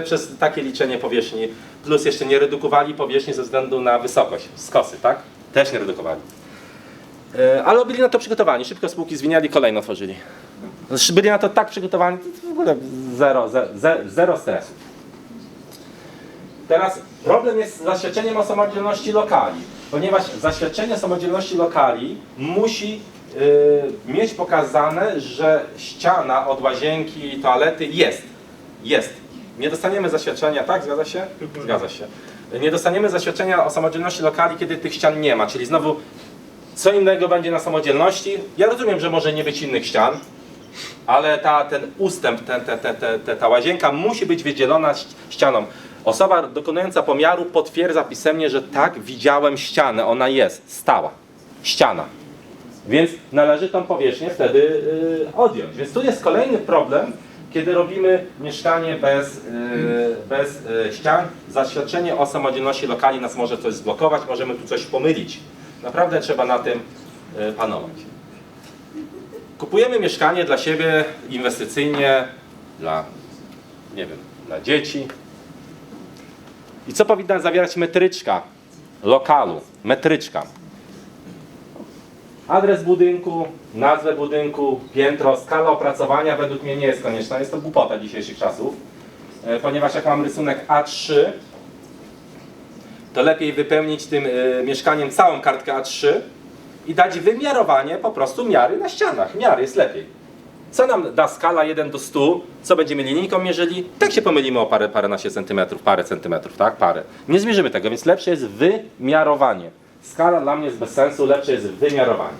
Przez takie liczenie powierzchni, plus jeszcze nie redukowali powierzchni ze względu na wysokość, skosy, tak? Też nie redukowali. E, Ale byli na to przygotowani, szybko spółki zwiniali, kolejno tworzyli. Zresztą Byli na to tak przygotowani, to w ogóle zero, ze, ze, zero stresu. Teraz problem jest z zaświadczeniem o samodzielności lokali, ponieważ zaświadczenie samodzielności lokali musi y, mieć pokazane, że ściana od łazienki i toalety jest. Jest. Nie dostaniemy zaświadczenia, tak? Zgadza się? Zgadza się. Nie dostaniemy zaświadczenia o samodzielności lokali, kiedy tych ścian nie ma, czyli znowu co innego będzie na samodzielności. Ja rozumiem, że może nie być innych ścian, ale ta, ten ustęp, ten, te, te, te, ta łazienka musi być wydzielona ścianą. Osoba dokonująca pomiaru potwierdza pisemnie, że tak, widziałem ścianę, ona jest, stała, ściana. Więc należy tą powierzchnię wtedy y, odjąć. Więc tu jest kolejny problem, kiedy robimy mieszkanie bez, y, bez y, ścian. Zaświadczenie o samodzielności lokali nas może coś zblokować, możemy tu coś pomylić. Naprawdę trzeba na tym y, panować. Kupujemy mieszkanie dla siebie inwestycyjnie, dla, nie wiem, dla dzieci. I co powinna zawierać metryczka lokalu? Metryczka. Adres budynku, nazwę budynku, piętro, skala opracowania według mnie nie jest konieczna. Jest to głupota dzisiejszych czasów, e, ponieważ jak mam rysunek A3, to lepiej wypełnić tym e, mieszkaniem całą kartkę A3 i dać wymiarowanie po prostu miary na ścianach. Miary jest lepiej. Co nam da skala 1 do 100? Co będziemy linijką mierzyli? Tak się pomylimy o parę, paręnaście centymetrów, parę centymetrów, tak? Parę. Nie zmierzymy tego, więc lepsze jest wymiarowanie. Skala dla mnie jest bez sensu, lepsze jest wymiarowanie.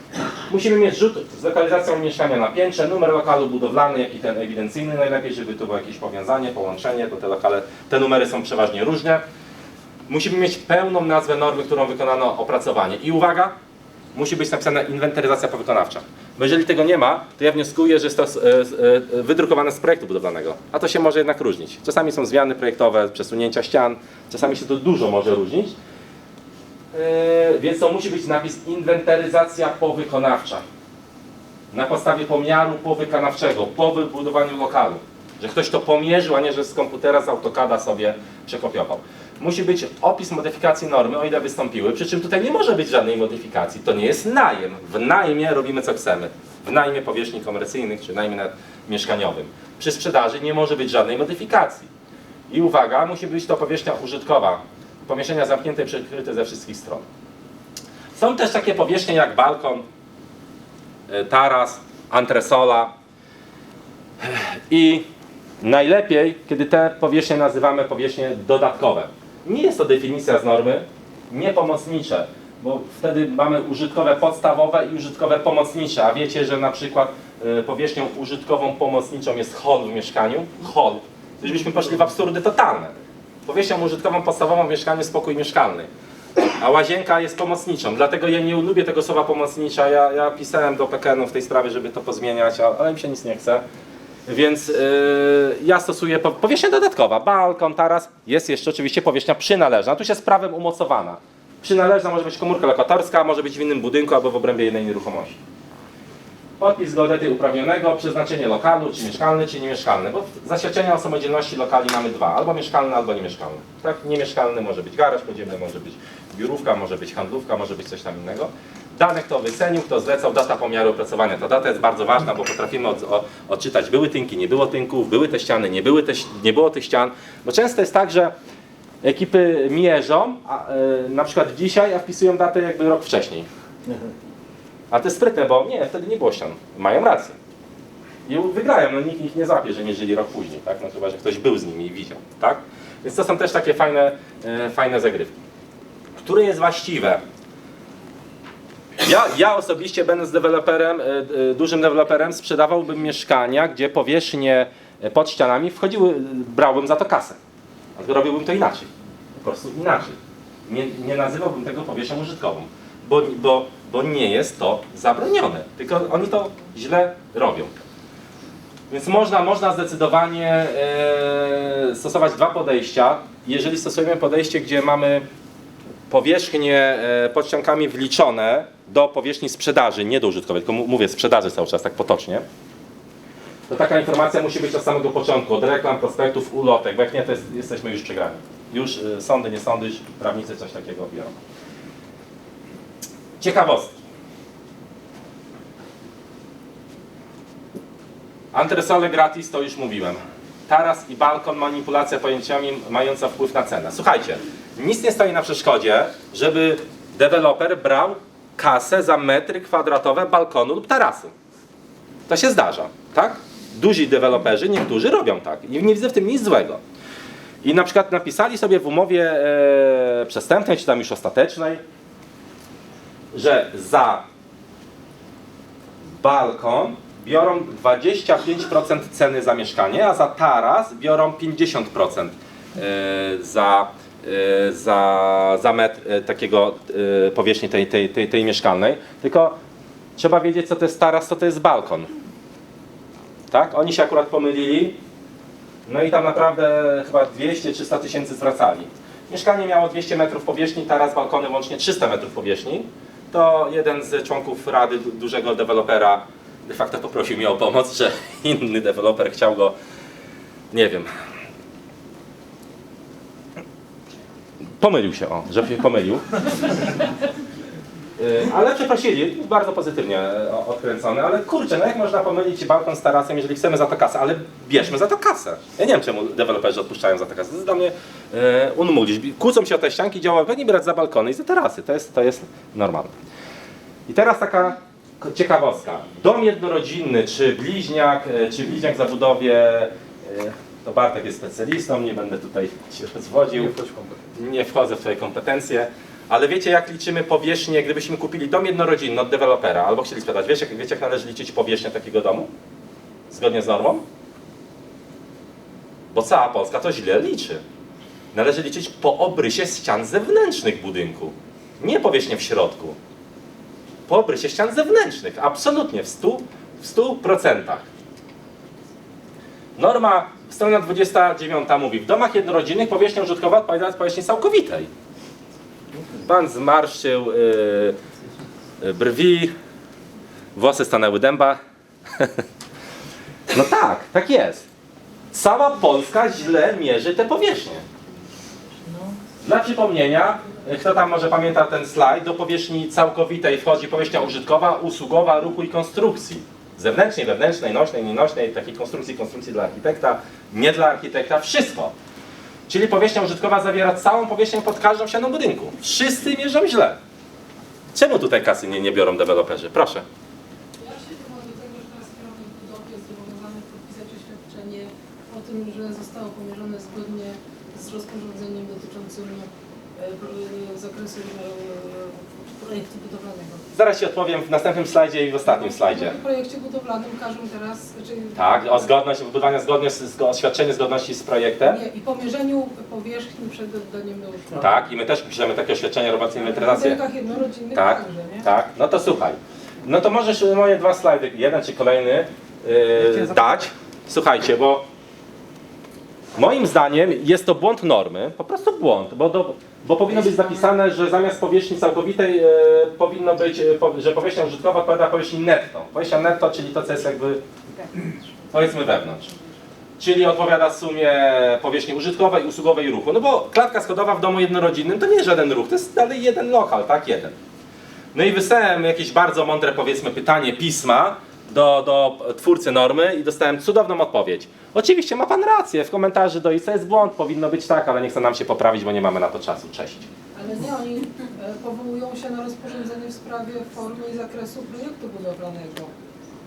Musimy mieć rzut z lokalizacją mieszkania na piętrze, numer lokalu budowlany, jak i ten ewidencyjny najlepiej, żeby tu było jakieś powiązanie, połączenie, bo te lokale, te numery są przeważnie różne. Musimy mieć pełną nazwę normy, którą wykonano opracowanie. I uwaga, musi być napisana inwentaryzacja powykonawcza. Bo jeżeli tego nie ma, to ja wnioskuję, że jest to e, e, wydrukowane z projektu budowlanego. A to się może jednak różnić. Czasami są zmiany projektowe, przesunięcia ścian, czasami się to dużo może różnić. E, Więc to musi być napis inwentaryzacja powykonawcza. Na podstawie pomiaru powykonawczego, po wybudowaniu lokalu. Że ktoś to pomierzył, a nie że z komputera, z AutoCADa sobie przekopiował. Musi być opis modyfikacji normy, o ile wystąpiły, przy czym tutaj nie może być żadnej modyfikacji. To nie jest najem. W najmie robimy co chcemy. W najmie powierzchni komercyjnych czy najmie mieszkaniowym. Przy sprzedaży nie może być żadnej modyfikacji. I uwaga, musi być to powierzchnia użytkowa. Pomieszczenia zamknięte przykryte ze wszystkich stron. Są też takie powierzchnie jak balkon, e, taras, antresola. I najlepiej, kiedy te powierzchnie nazywamy powierzchnie dodatkowe. Nie jest to definicja z normy, nie pomocnicze, bo wtedy mamy użytkowe podstawowe i użytkowe pomocnicze, a wiecie, że na przykład e, powierzchnią użytkową pomocniczą jest hol w mieszkaniu? Hol. Już byśmy poszli w absurdy totalne. Powierzchnią użytkową podstawową w mieszkaniu jest pokój mieszkalny. A łazienka jest pomocniczą, dlatego ja nie lubię tego słowa pomocnicza. Ja, ja pisałem do PKN-u w tej sprawie, żeby to pozmieniać, ale mi się nic nie chce. Więc yy, ja stosuję po, dodatkowa, balkon, taras, jest jeszcze oczywiście powierzchnia przynależna, tu się z prawem umocowana. Przynależna może być komórka lokatorska, może być w innym budynku albo w obrębie jednej nieruchomości. Podpis geodety uprawnionego, przeznaczenie lokalu, czy mieszkalny, czy niemieszkalny, bo zaświadczenia o samodzielności lokali mamy dwa, albo mieszkalny, albo niemieszkalny. Tak, niemieszkalny może być garaż podziemny, może być biurówka, może być handlówka, może być coś tam innego. Dane kto wycenił, kto zlecał, data pomiaru opracowania. Ta data jest bardzo ważna, bo potrafimy od, odczytać, były tynki, nie było tynków, były te ściany, nie, były te, nie było tych ścian, bo często jest tak, że ekipy mierzą, a, e, na przykład dzisiaj, a wpisują datę jakby rok wcześniej. A jest sprytne, bo nie, wtedy nie było ścian. Mają rację. I wygrają, no nikt ich nie złapie, że nie żyli rok później, tak? No chyba, że ktoś był z nimi i widział, tak? Więc to są też takie fajne, e, fajne zagrywki. Które jest właściwe? Ja, ja osobiście, będąc deweloperem, e, e, dużym deweloperem, sprzedawałbym mieszkania, gdzie powierzchnie e, pod ścianami wchodziły, brałbym za to kasę. Ale robiłbym to inaczej. Po prostu inaczej. Nie, nie nazywałbym tego powierzchnią użytkową, bo, bo, bo nie jest to zabronione. Tylko oni to źle robią. Więc można, można zdecydowanie e, stosować dwa podejścia. Jeżeli stosujemy podejście, gdzie mamy powierzchnie e, pod ściankami wliczone do powierzchni sprzedaży, nie do użytkowej, tylko mówię sprzedaży cały czas, tak potocznie, to taka informacja musi być od samego początku, od reklam, prospektów, ulotek, bo jak nie, to jest, jesteśmy już przegrani. Już y, sądy, nie sądy, prawnicy coś takiego biorą. Ciekawostki. Antresole gratis to już mówiłem. Taras i balkon, manipulacja pojęciami mająca wpływ na cenę. Słuchajcie, nic nie stoi na przeszkodzie, żeby deweloper brał kasę za metry kwadratowe balkonu lub tarasu. To się zdarza, tak? Duzi deweloperzy, niektórzy robią tak nie widzę w tym nic złego. I na przykład napisali sobie w umowie e, przestępnej, czy tam już ostatecznej, że za balkon biorą 25% ceny za mieszkanie, a za taras biorą 50% e, za, e, za, za metr e, takiego powierzchni tej, tej, tej, tej mieszkalnej. Tylko trzeba wiedzieć, co to jest taras, co to jest balkon. Tak? Oni się akurat pomylili. No i tam naprawdę chyba 200-300 tysięcy zwracali. Mieszkanie miało 200 metrów powierzchni, taras, balkony łącznie 300 metrów powierzchni. To jeden z członków rady du- dużego dewelopera de facto poprosił mnie o pomoc, że inny deweloper chciał go, nie wiem, pomylił się, o, że się pomylił. Y, Ale przeprosili, bardzo pozytywnie e, o- odkręcone, ale kurczę, no jak można pomylić balkon z tarasem, jeżeli chcemy za to kasę, ale bierzmy za to kasę. Ja nie wiem, czemu deweloperzy odpuszczają za to kasę, to jest dla mnie e, unmulić. Kłócą się o te ścianki, działa pewnie brać za balkony i za tarasy, to jest, to jest normalne. I teraz taka ciekawostka. Dom jednorodzinny, czy bliźniak, e, czy bliźniak w zabudowie, e, to Bartek jest specjalistą, nie będę tutaj się rozwodził. Nie wchodzę w Twoje kompetencje. Ale wiecie, jak liczymy powierzchnię, gdybyśmy kupili dom jednorodzinny od dewelopera, albo chcieli sprzedać, wiecie, wiecie, jak należy liczyć powierzchnię takiego domu? Zgodnie z normą? Bo cała Polska to źle liczy. Należy liczyć po obrysie ścian zewnętrznych budynku, nie powierzchnię w środku. Po obrysie ścian zewnętrznych, absolutnie, w 100%. W 100%. Norma, strona 29 mówi, w domach jednorodzinnych powierzchnia użytkowa odpowiada powierzchni całkowitej. Pan zmarszczył yy, brwi, włosy stanęły dęba. no tak, tak jest. Cała Polska źle mierzy te powierzchnie. Dla przypomnienia, kto tam może pamięta ten slajd, do powierzchni całkowitej wchodzi powierzchnia użytkowa, usługowa, ruchu i konstrukcji. Zewnętrznej, wewnętrznej, nośnej, nienośnej, takiej konstrukcji, konstrukcji dla architekta, nie dla architekta, wszystko. Czyli powierzchnia użytkowa zawiera całą powierzchnię pod każdą ścianą budynku. Wszyscy mierzą źle. Czemu tutaj kasy nie, nie biorą deweloperzy? Proszę. Ja się do tego, że teraz kierownik budowy jest zobowiązany podpisać oświadczenie o tym, że zostało pomierzone zgodnie z rozporządzeniem dotyczącym e, e, zakresu e, projektu budowlanego. Zaraz Ci odpowiem w następnym slajdzie i w ostatnim slajdzie. W projekcie budowlanym każą teraz... Czyli Tak, o zgodność wybudowania zgodnie z, z oświadczenie zgodności z projektem. Nie, i po mierzeniu powierzchni przed oddaniem do użytku. Tak, i my też piszemy takie oświadczenie robocze W inwentaryzację. budynkach jednorodzinnych Tak, także, nie? tak. No to słuchaj. No to możesz moje dwa slajdy, jeden czy kolejny, yy, dać. Słuchajcie, bo moim zdaniem jest to błąd normy, po prostu błąd, bo, do, bo powinno być zapisane, że zamiast powierzchni całkowitej yy, powinno być, po, że powierzchnia użytkowa odpowiada powierzchni netto. Powierzchnia netto, czyli to, co jest jakby, powiedzmy wewnątrz. Czyli odpowiada sumie powierzchni użytkowej, usługowej i ruchu. No bo klatka schodowa w domu jednorodzinnym to nie jest żaden ruch, to jest dalej jeden lokal, tak? Jeden. No i wysłałem jakieś bardzo mądre, powiedzmy, pytanie pisma do, do twórcy normy i dostałem cudowną odpowiedź. Oczywiście ma pan rację, w komentarzu do ICE jest błąd, powinno być tak, ale nie chce nam się poprawić, bo nie mamy na to czasu. Cześć. Ale nie, oni e, powołują się na rozporządzenie w sprawie formy i zakresu projektu budowlanego.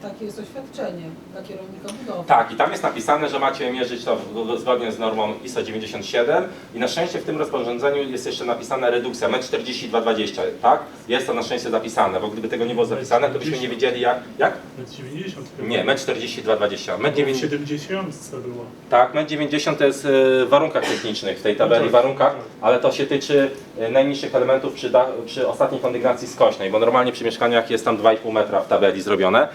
Takie jest oświadczenie dla kierownika budowy. Tak, i tam jest napisane, że macie mierzyć to zgodnie z normą ISO 97 i na szczęście w tym rozporządzeniu jest jeszcze napisana redukcja 1,4220 tak? Jest to na szczęście zapisane, bo gdyby tego nie było zapisane, to byśmy nie wiedzieli jak... Jak? Metr 90 chyba. Nie, 1,4220 W 1,90 70 było. Tak, 1,90 to jest e, w warunkach technicznych, w tej tabeli tak. warunkach, ale to się tyczy e, najniższych elementów przy, przy ostatniej kondygnacji skośnej, bo normalnie przy mieszkaniach jest tam 2,5 metra w tabeli zrobione.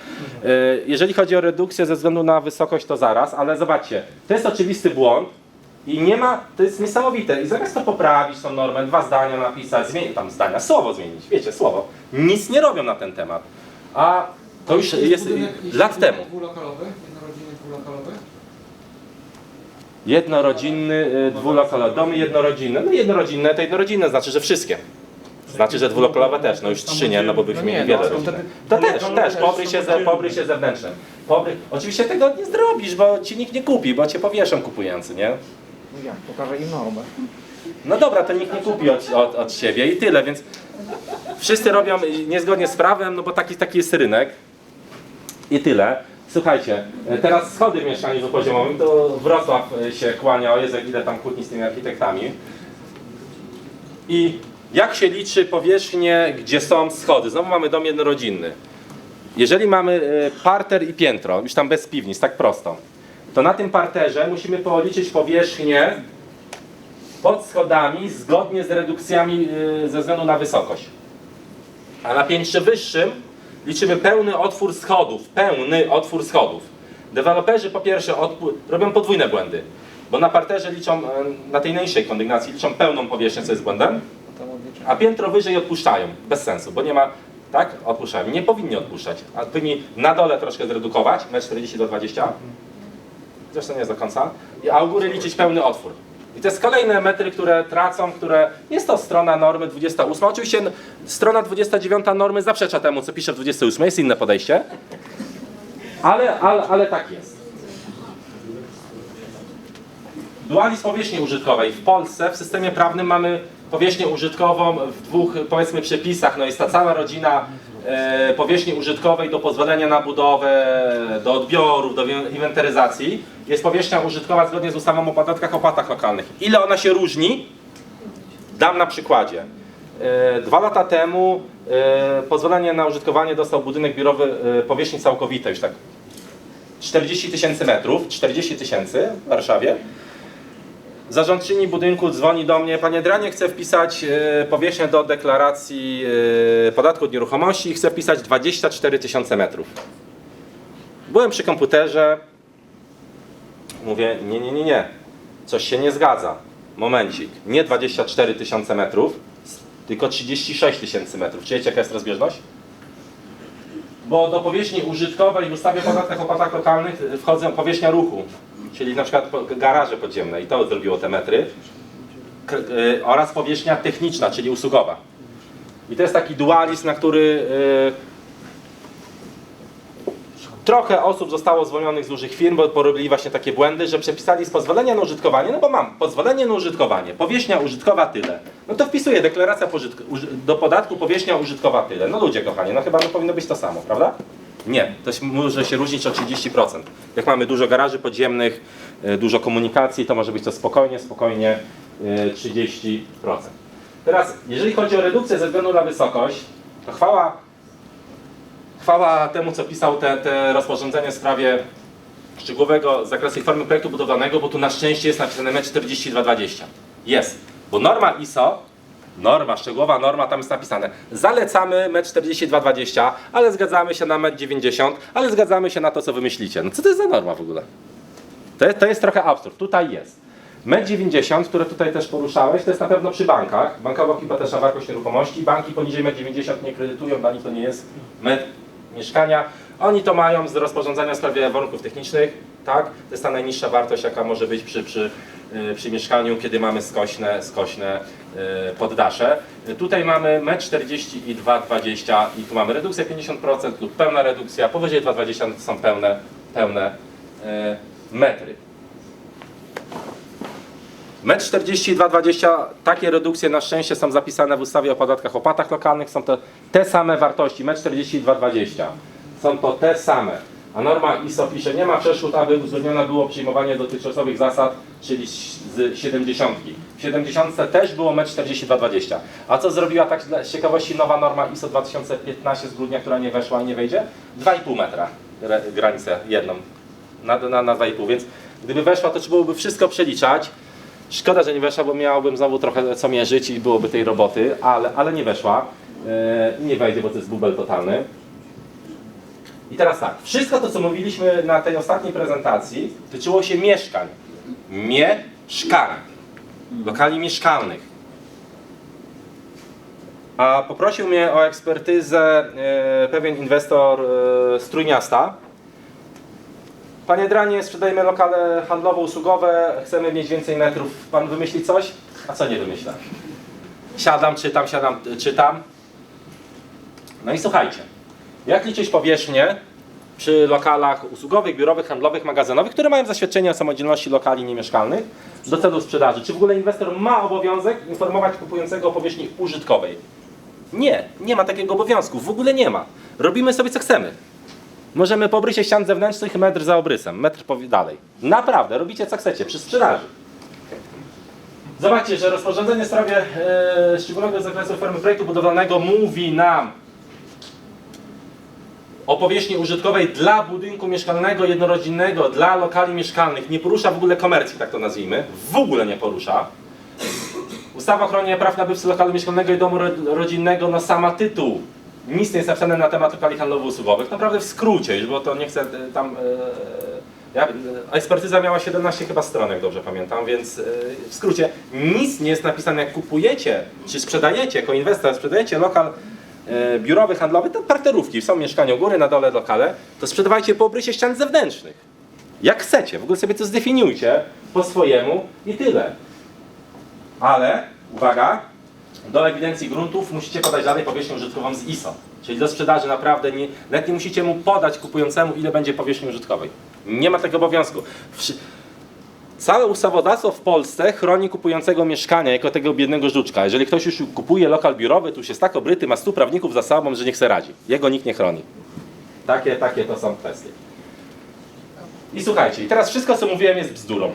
E, Jeżeli chodzi o redukcję ze względu na wysokość, to zaraz, ale zobaczcie, to jest oczywisty błąd i nie ma, to jest niesamowite i zamiast to poprawić tą normę, dwa zdania napisać, zmienić tam zdania, słowo zmienić, wiecie, słowo, nic nie robią na ten temat. A to już jest budynek- jeśli lat budynek temu. Dwulokalowy, jednorodzinny dwulokalowy? Jednorodzinny, y, dwulokalowy, domy jednorodzinne. No jednorodzinne to jednorodzinne, znaczy, że wszystkie. Znaczy, że dwulokalowe też, no już trzy nie, no bo byśmy No mieli no, wiele to rodzin. wtedy- To też, też, pobry są się, ze, oddzielne. pobry się zewnętrznym. Pobry, oczywiście tego nie zrobisz, bo ci nikt nie kupi, bo cię powieszą kupujący, nie? No jak? Pokażę im normę. No dobra, to nikt nie kupi od, od, od siebie i tyle, więc wszyscy robią niezgodnie z prawem, no bo taki, taki jest rynek i tyle. Słuchajcie, e, teraz schody w mieszkaniu dwupoziomowym, to Wrocław e, się kłania, o Jezu, jak ile tam kłótni z tymi architektami. I jak się liczy powierzchnię, gdzie są schody? Znowu mamy dom jednorodzinny. Jeżeli mamy e, parter i piętro, już tam bez piwnic, tak prosto, to na tym parterze musimy policzyć powierzchnię pod schodami zgodnie z redukcjami y, ze względu na wysokość. A na piętrze wyższym liczymy pełny otwór schodów. Pełny otwór schodów. Deweloperzy po pierwsze robią podwójne błędy, bo na parterze liczą, y, na tej najniższej kondygnacji liczą pełną powierzchnię, co jest błędem. A piętro wyżej odpuszczają. Bez sensu, bo nie ma, tak? Odpuszczają. Nie powinni odpuszczać. A powinni na dole troszkę zredukować, 1,40 do 20 zresztą nie jest do końca, a u góry liczyć pełny otwór. I to jest kolejne metry, które tracą, które... Jest to strona normy 28. Oczywiście strona 29 normy zaprzecza temu, co pisze w 28. Jest inne podejście. Ale, ale, ale tak jest. Dualizm powierzchni użytkowej. W Polsce w systemie prawnym mamy powierzchnię użytkową w dwóch powiedzmy przepisach. No jest ta cała rodzina e, powierzchni użytkowej do pozwolenia na budowę, do odbiorów, do inwentaryzacji. Jest powierzchnia użytkowa zgodnie z ustawą o podatkach, opłatach lokalnych. Ile ona się różni? Dam na przykładzie. E, Dwa lata temu e, pozwolenie na użytkowanie dostał budynek biurowy e, powierzchni całkowitej, już tak 40 tysięcy metrów, 40 tysięcy w Warszawie. Zarządczyni budynku dzwoni do mnie, panie Dranie, chcę wpisać e, powierzchnię do deklaracji e, podatku od nieruchomości i chcę wpisać 24 tysiące metrów. Byłem przy komputerze, mówię, nie, nie, nie, nie, coś się nie zgadza. Momencik, nie 24 tysiące metrów, tylko 36 tysięcy metrów. Czy wiecie jaka jest rozbieżność? Bo do powierzchni użytkowej w ustawie o podatkach opłatach lokalnych wchodzą powierzchnia ruchu, czyli na przykład garaże podziemne i to zrobiło te metry, y, oraz powierzchnia techniczna, czyli usługowa. I to jest taki dualizm, na który y, trochę osób zostało zwolnionych z dużych firm, bo porobili właśnie takie błędy, że przepisali z pozwolenia na użytkowanie, no bo mam pozwolenie na użytkowanie, powierzchnia użytkowa tyle. No to wpisuję deklaracja do podatku powierzchnia użytkowa tyle. No ludzie kochani, no chyba no powinno być to samo, prawda? Nie, to może się różnić o 30%. Jak mamy dużo garaży podziemnych, y, dużo komunikacji, to może być to spokojnie, spokojnie y, 30%. Teraz, jeżeli chodzi o redukcję ze względu na wysokość, to chwała Chwała temu, co pisał te, te rozporządzenie w sprawie szczegółowego zakresu i formy projektu budowlanego, bo tu na szczęście jest napisane M 4220. Jest, bo norma ISO, norma, szczegółowa norma, tam jest napisane. Zalecamy M 4220, ale zgadzamy się na M 90, ale zgadzamy się na to, co wymyślicie. No co to jest za norma w ogóle? To jest, to jest trochę absurd. Tutaj jest. MED 90, które tutaj też poruszałeś, to jest na pewno przy bankach. Bankowa hipoteczna wartość nieruchomości. Banki poniżej MED 90 nie kredytują, dla nich to nie jest MED mieszkania. Oni to mają z rozporządzenia w sprawie warunków technicznych, tak? To jest ta najniższa wartość, jaka może być przy, przy, y, przy mieszkaniu, kiedy mamy skośne, skośne y, poddasze. Tutaj mamy MED 40 i 2,20 i tu mamy redukcję 50% lub pełna redukcja. Powyżej 2,20 to są pełne, pełne y, metry. Metr 42,20, takie redukcje na szczęście są zapisane w ustawie o podatkach opłatach lokalnych. Są to te same wartości, metr 42,20. Są to te same. A norma ISO pisze, nie ma przeszkód, aby uwzględnione było przyjmowanie dotychczasowych zasad, czyli z 70. W 70 też było metr 42,20. A co zrobiła tak z ciekawości nowa norma ISO 2015 z grudnia, która nie weszła i nie wejdzie? 2,5 metra granicę jedną na, na, na 2,5, więc gdyby weszła, to trzeba byłoby wszystko przeliczać. Szkoda, że nie weszła, bo miałbym znowu trochę co mierzyć i byłoby tej roboty, ale, ale nie weszła. Yy, nie wejdzie, bo to jest bubel totalny. I teraz tak, wszystko to, co mówiliśmy na tej ostatniej prezentacji, tyczyło się mieszkań. Mieszkań. Lokali mieszkalnych. A poprosił mnie o ekspertyzę e, pewien inwestor e, z Trójmiasta, Panie Dranie, sprzedajemy lokale handlowo-usługowe, chcemy mieć więcej metrów. Pan wymyśli coś? A co nie wymyśla? Siadam, czytam, siadam, czytam. No i słuchajcie, jak liczyć powierzchnię przy lokalach usługowych, biurowych, handlowych, magazynowych, które mają zaświadczenie o samodzielności lokali niemieszkalnych do celu sprzedaży? Czy w ogóle inwestor ma obowiązek informować kupującego o powierzchni użytkowej? Nie, nie ma takiego obowiązku, w ogóle nie ma. Robimy sobie co chcemy. Możemy po obrysie ścian zewnętrznych metr za obrysem, metr dalej. Naprawdę, robicie co chcecie przy sprzedaży. Zobaczcie, że rozporządzenie w sprawie e, szczególnego zakresu formy projektu budowlanego mówi nam o powierzchni użytkowej dla budynku mieszkalnego jednorodzinnego, dla lokali mieszkalnych. Nie porusza w ogóle komercji, tak to nazwijmy. W ogóle nie porusza. Ustawa o ochronie praw nabywcy lokalu mieszkalnego i domu ro- rodzinnego, no sama tytuł. Nic nie jest napisane na temat lokali handlowo-usługowych. Naprawdę w skrócie, bo to nie chcę e, tam... E, ja, e, ekspertyza miała 17 chyba stron, jak dobrze pamiętam, więc w skrócie nic nie jest napisane, jak kupujecie, czy sprzedajecie, jako inwestor sprzedajecie lokal biurowy, handlowy, to parterówki, są mieszkania u góry, na dole lokale, to sprzedawajcie po obrysie ścian zewnętrznych. Jak chcecie, w ogóle sobie to zdefiniujcie po swojemu i tyle. Ale, uwaga, do ewidencji gruntów musicie podać dalej powierzchnię użytkową z ISO. Czyli do sprzedaży naprawdę nie, nawet nie musicie mu podać kupującemu, ile będzie powierzchni użytkowej. Nie ma tego obowiązku. Całe ustawodawstwo w Polsce chroni kupującego mieszkania jako tego biednego żuczka. Jeżeli ktoś już kupuje lokal biurowy, to już jest tak obryty, ma stu prawników za sobą, że nie chce radzi. Jego nikt nie chroni. Takie, takie to są kwestie. I słuchajcie, teraz wszystko co mówiłem jest bzdurą.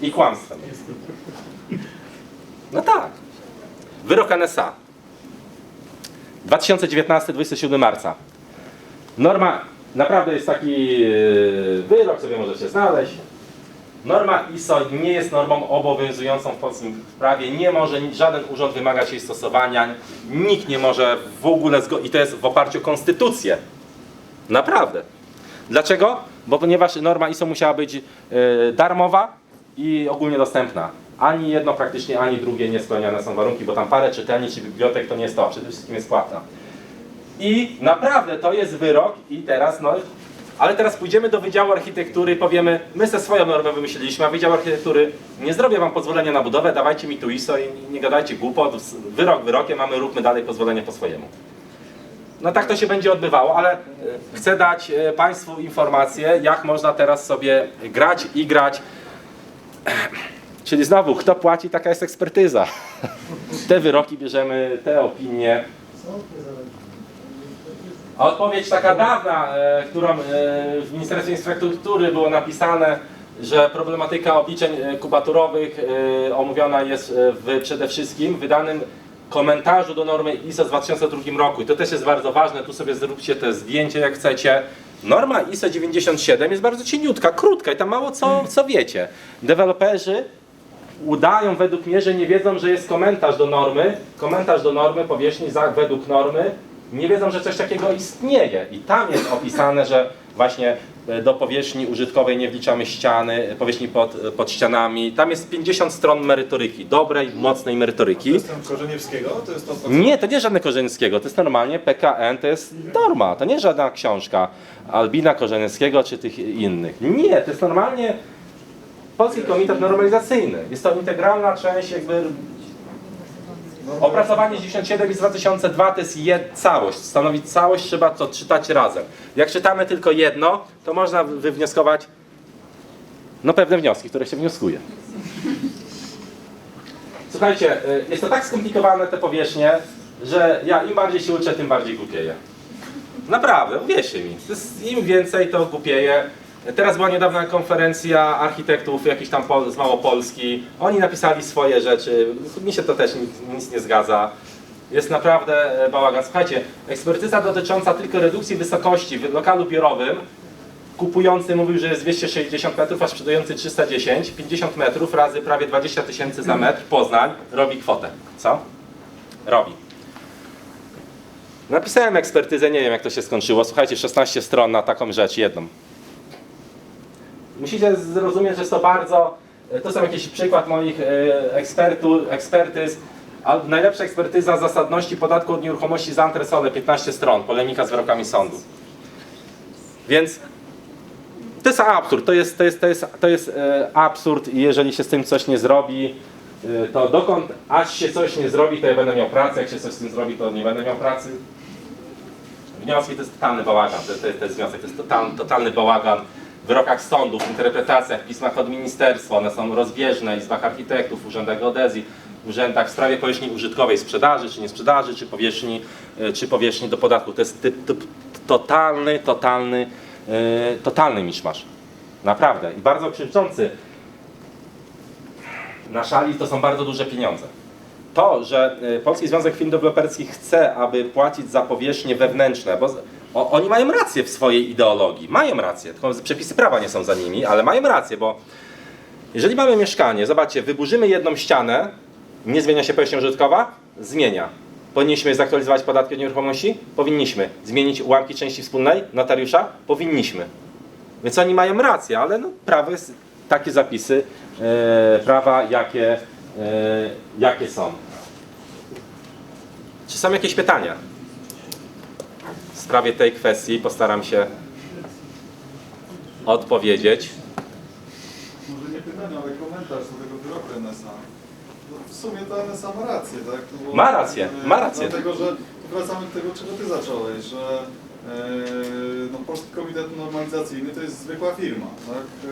I kłamstwem. No tak. Wyrok NSA. 2019, 27 marca. Norma, naprawdę jest taki yy, wyrok, sobie możecie znaleźć. Norma ISO nie jest normą obowiązującą w polskim prawie. Nie może żaden urząd wymagać jej stosowania. Nikt nie może w ogóle. I to jest w oparciu o konstytucję. Naprawdę. Dlaczego? Bo ponieważ norma ISO musiała być yy, darmowa i ogólnie dostępna. Ani jedno praktycznie, ani drugie nie spełniane są warunki, bo tam parę czytelni czy bibliotek to nie jest to, przede wszystkim jest płatna. I naprawdę to jest wyrok i teraz no, ale teraz pójdziemy do Wydziału Architektury i powiemy, my ze swoją normę wymyśliliśmy, a Wydział Architektury nie zrobię wam pozwolenia na budowę, dawajcie mi tu ISO i nie gadajcie głupot, wyrok wyrokiem, mamy róbmy dalej pozwolenie po swojemu. No tak to się będzie odbywało, ale e, chcę dać e, Państwu informację, jak można teraz sobie grać i grać. Czyli znowu, kto płaci, taka jest ekspertyza. Te wyroki bierzemy, te opinie. A odpowiedź taka dawna, e, którą e, w Ministerstwie Infrastruktury było napisane, że problematyka obliczeń e, kubaturowych omówiona jest w przede wszystkim wydanym komentarzu do normy ISO z 2002 roku. I to też jest bardzo ważne, tu sobie zróbcie te zdjęcie jak chcecie. Norma ISO 97 jest bardzo cieniutka, krótka i tam mało co, co wiecie. Deweloperzy udają według mnie, że nie wiedzą, że jest komentarz do normy, komentarz do normy powierzchni za, według normy, nie wiedzą, że coś takiego istnieje. I tam jest opisane, że właśnie e, do powierzchni użytkowej nie wliczamy ściany, e, powierzchni pod, pod ścianami. Tam jest 50 stron merytoryki, dobrej, mocnej merytoryki. To jest tam Korzeniewskiego? To jest to, co... Nie, to nie żadne Korzeńskiego, to jest normalnie PKN, to jest norma, to nie żadna książka Albina Korzeńskiego czy tych innych. Nie, to jest normalnie Polski Komitet Normalizacyjny. Jest to integralna część jakby Opracowanie 97 i z 2002 to jest jed, całość. Stanowić całość trzeba to czytać razem. Jak czytamy tylko jedno, to można wywnioskować no pewne wnioski, które się wnioskuje. Słuchajcie, y, jest to tak skomplikowane te powierzchnie, że ja im bardziej się uczę, tym bardziej głupieję. Naprawdę, uwierzcie mi. Jest, Im więcej, to głupieję. Teraz była niedawna konferencja architektów jakiś tam z Małopolski. Oni napisali swoje rzeczy. Mi się to też nic, nic nie zgadza. Jest naprawdę e, bałagan. Słuchajcie, ekspertyza dotycząca tylko redukcji wysokości w lokalu biurowym. Kupujący mówił, że jest 260 metrów, a sprzedający 310. 50 metrów razy prawie 20 tysięcy za metr. Poznań robi kwotę. Co? Robi. Napisałem ekspertyzę, nie wiem jak to się skończyło. Słuchajcie, 16 stron na taką rzecz, jedną. Musicie zrozumieć, że jest to bardzo. To są jakiś przykład moich e, ekspertu, ekspertyz. A najlepsza ekspertyza zasadności podatku od nieruchomości za antresole, 15 stron, polemika z wyrokami sądu. Więc To jest absurd, to jest, to jest, to jest, to jest e, absurd i jeżeli się z tym coś nie zrobi, e, to dokąd aż się coś nie zrobi, to ja będę miał pracę, jak się coś z tym zrobi, to nie będę miał pracy. Wnioski to jest totalny bałagan, to, to, to jest wniosek, to jest totalny, totalny bałagan wyrokach sądów, w interpretacjach, w pismach od ministerstwa, one są rozbieżne, w izbach architektów, w urzędach geodezji, w urzędach w sprawie powierzchni użytkowej, sprzedaży czy nie sprzedaży, czy powierzchni, e, czy powierzchni do podatku. To jest ty, ty, totalny, totalny, e, totalny miszmasz. Naprawdę. I bardzo krzyczący. Na szali to są bardzo duże pieniądze. To, że y, Polski Związek Firm Deweloperskich chce, aby płacić za powierzchnie wewnętrzne, bo o, oni mają rację w swojej ideologii, mają rację, tylko przepisy prawa nie są za nimi, ale mają rację, bo jeżeli mamy mieszkanie, zobaczcie, wyburzymy jedną ścianę, nie zmienia się powierzchnia użytkowa? Zmienia. Powinniśmy zaktualizować podatki od nieruchomości? Powinniśmy. Zmienić ułamki części wspólnej notariusza? Powinniśmy. Więc oni mają rację, ale no, prawo jest takie zapisy e, prawa, jakie, e, jakie są. Czy są jakieś pytania? W sprawie tej kwestii postaram się odpowiedzieć. Może nie pytanie, ale komentarz do tego wyroku NSA. No, w sumie to NSA ma rację, tak? No bo- Ma rację, ma rację. Dlatego, że wracamy do tego, czego Ty zacząłeś, że no, Polski Komitet Normalizacyjny to jest zwykła firma, tak?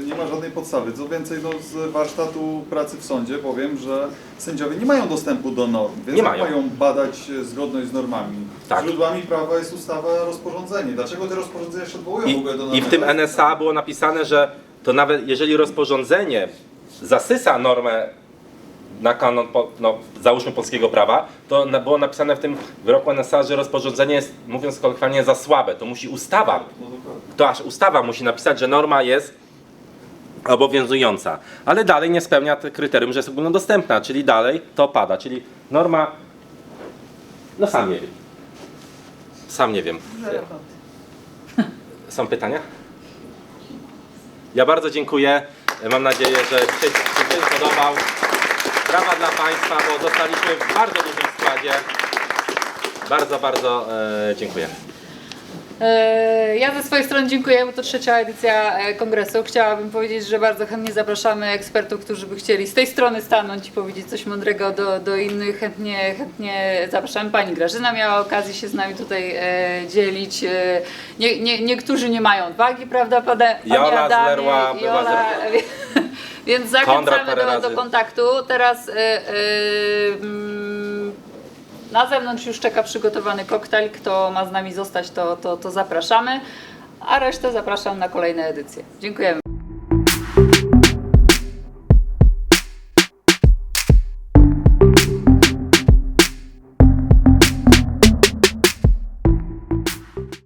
E, nie ma żadnej podstawy. Co więcej, no, z warsztatu pracy w sądzie powiem, że sędziowie nie mają dostępu do norm, więc Nie mają. mają badać e, zgodność z normami? Tak. Źródłami prawa jest ustawa, rozporządzenie. Dlaczego te rozporządzenia się odwołują w I, ogóle do I w tym? NSA było napisane, że to nawet jeżeli rozporządzenie zasysa normę na kanon, no, załóżmy polskiego prawa, to było napisane w tym wyroku NSA, że rozporządzenie jest, mówiąc kolokwialnie, za słabe. To musi ustawa, to aż ustawa musi napisać, że norma jest obowiązująca. Ale dalej nie spełnia te kryterium, że jest ogólnodostępna, czyli dalej to pada. Czyli norma, no sam nie wiem. Sam nie wiem. Są pytania? Ja bardzo dziękuję. Mam nadzieję, że dzisiaj się podobał. Brawa dla Państwa, bo zostaliśmy w bardzo dużym składzie. Bardzo, bardzo e, dziękuję. E, Ja ze swojej strony dziękuję, bo to trzecia edycja e, kongresu. Chciałabym powiedzieć, że bardzo chętnie zapraszamy ekspertów, którzy by chcieli z tej strony stanąć i powiedzieć coś mądrego do, do innych. Chętnie, chętnie zapraszamy. Pani Grażyna miała okazję się z nami tutaj dzielić. Nie, nie, niektórzy nie mają odwagi, prawda, pada, Panie Jola Adamie, Zlerła była Jola, Więc zachęcamy parę do, do kontaktu. Teraz e, e, mm, na zewnątrz już czeka przygotowany koktajl. Kto ma z nami zostać, to, to, to zapraszamy. A resztę zapraszam na kolejne edycje. Dziękujemy.